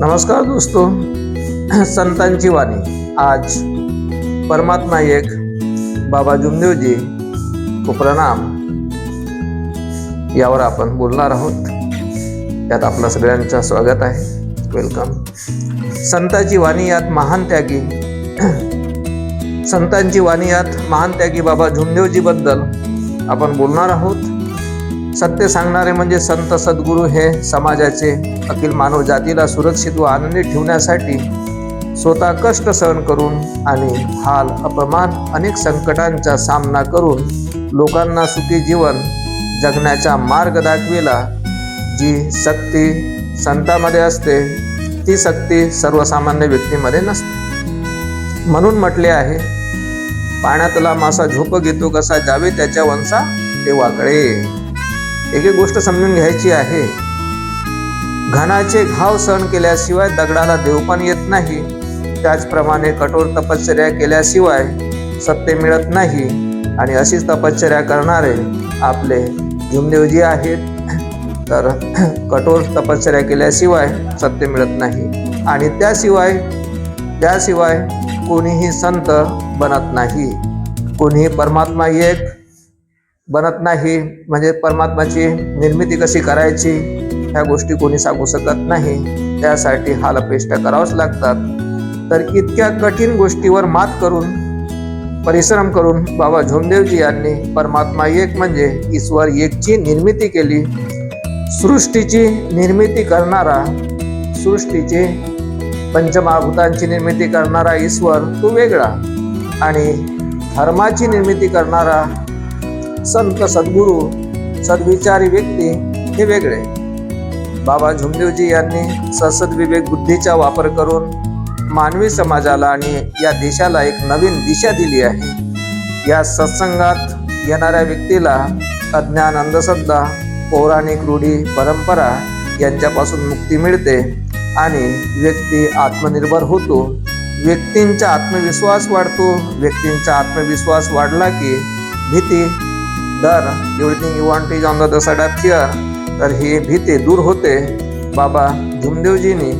नमस्कार दोस्तो। संतांची वाणी। आज परमात्मा एक बाबा जुमदेवजी को प्रणाम। यावर आपण बोलणार आहोत। त्यात आपलं सगळ्यांचं स्वागत आहे। वेलकम संतांची वाणी यात महान त्यागी। संतांची वाणी यात महान त्यागी बाबा जुमदेवजीबद्दल आपण बोलणार आहोत। सत्य सांगणारे म्हणजे संत सद्गुरू हे समाजाचे अखिल मानव जातीला सुरक्षित व आनंदी ठेवण्यासाठी स्वतः कष्ट सहन करून आणि हाल अपमान अनेक संकटांचा सामना करून लोकांना सुखी जीवन जगण्याचा मार्ग दाखविला. जी शक्ती संतामध्ये असते ती शक्ती सर्वसामान्य व्यक्तीमध्ये नसते. म्हणून म्हटले आहे पाण्यातला मासा झोप घेतो कसा जावे त्याच्या वंसा ते वाकळे एक एक गोष्ट समजून घ्यायची आहे. घनाचे घाव सहन केल्याशिवाय दगडाला देव पण येत नाही. त्याचप्रमाणे कठोर तपश्चर्या केल्याशिवाय सत्य मिळत नाही. आणि अशीच तपश्चर्या करणारे आपले जुमदेवजी आहेत. तर कठोर तपश्चर्या केल्याशिवाय सत्य मिळत नाही. आणि त्याशिवाय त्याशिवाय कोणीही संत बनत नाही. कोणीही परमात्मा एक बनत नाही. म्हणजे परमात्माची निर्मिती कशी करायची ह्या गोष्टी कोणी सांगू शकत नाही. त्यासाठी हालपेष्ट करावंच लागतात. तर इतक्या कठीण गोष्टीवर मात करून परिश्रम करून बाबा झोमदेवजी यांनी परमात्मा एक म्हणजे ईश्वर एकची निर्मिती केली. सृष्टीची निर्मिती करणारा सृष्टीची पंचमहाभूतांची निर्मिती करणारा ईश्वर तो वेगळा. आणि धर्माची निर्मिती करणारा संत सद्गुरू सद्विचारी व्यक्ती हे वेगळे. बाबा झुमदेवजी यांनी ससद विवेक बुद्धीचा वापर करून मानवी समाजाला आणि या देशाला एक नवीन दिशा दिली आहे. या सत्संगात येणाऱ्या व्यक्तीला अज्ञान अंधश्रद्धा पौराणिक रूढी परंपरा यांच्यापासून मुक्ती मिळते आणि व्यक्ती आत्मनिर्भर होतो. व्यक्तींचा आत्मविश्वास वाढतो. व्यक्तींचा आत्मविश्वास वाढला की भीती डर everything you want is on the side of fear तर ही भीती दूर होते. बाबा धुमदेवजींनी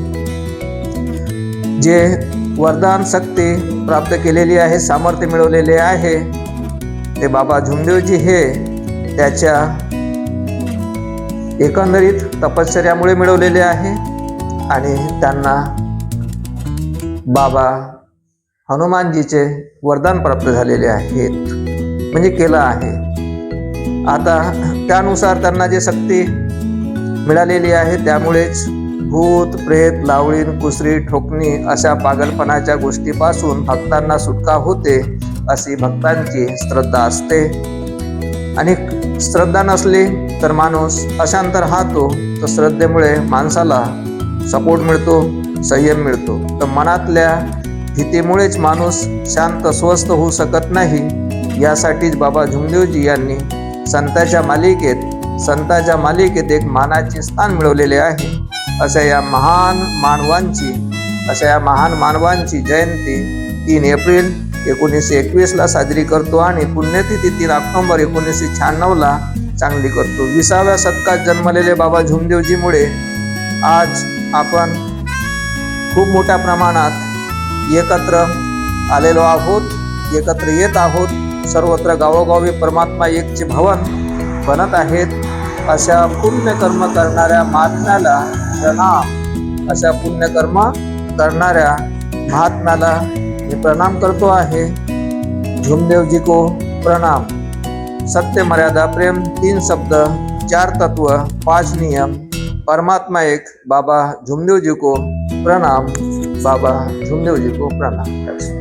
जे वरदान शक्ती प्राप्त केलेली आहे सामर्थ्य मिळवलेले आहे ते बाबा झुमदेवजी हे त्याच्या एकंदरीत तपश्चर्यामुळे मिळवलेले आहे आणि त्यांना बाबा हनुमानजीचे वरदान प्राप्त झालेले आहेत म्हणजे केलं आहे. आता त्यानुसार त्यांना जे शक्ती मिळालेली आहे त्यामुळेच भूत प्रेत लावळीन कुसरी ठोकणी अशा पागलपणाच्या गोष्टीपासून भक्तांना सुटका होते अशी भक्तांची श्रद्धा असते. आणि श्रद्धा नसली तर माणूस अशांत राहतो तर श्रद्धेमुळे माणसाला सपोर्ट मिळतो संयम मिळतो. तर मनातल्या भीतीमुळेच माणूस शांत स्वस्थ होऊ शकत नाही यासाठीच बाबा झुमदेवजी यांनी संताच्या मालिकेत संताच्या मालिकेत एक मानाचे स्थान मिळवलेले आहे. अशा या महान मानवांची अशा या महान मानवांची जयंती तीन एप्रिल एकोणीसशे एकवीसला साजरी करतो आणि पुण्यतिथी तीन ऑक्टोंबर एकोणीसशे शहाण्णवला चांगली करतो. विसाव्या शतकात जन्मलेले बाबा झुमदेवजीमुळे आज आपण खूप मोठ्या प्रमाणात एकत्र आलेलो आहोत एकत्र येत आहोत. सर्वत्र गावोगावी परमात्मा एकचे भवन बनत आहेत. अशा पुण्यकर्म करणाऱ्या महात्म्याला प्रणाम. अशा पुण्यकर्म करणाऱ्या महात्म्याला मी प्रणाम करतो आहे. झुमदेवजी को प्रणाम. सत्य मर्यादा प्रेम तीन शब्द चार तत्व पाच नियम. परमात्मा एक बाबा झुमदेव जी को प्रणाम. बाबा झुमदेव जी को प्रणाम.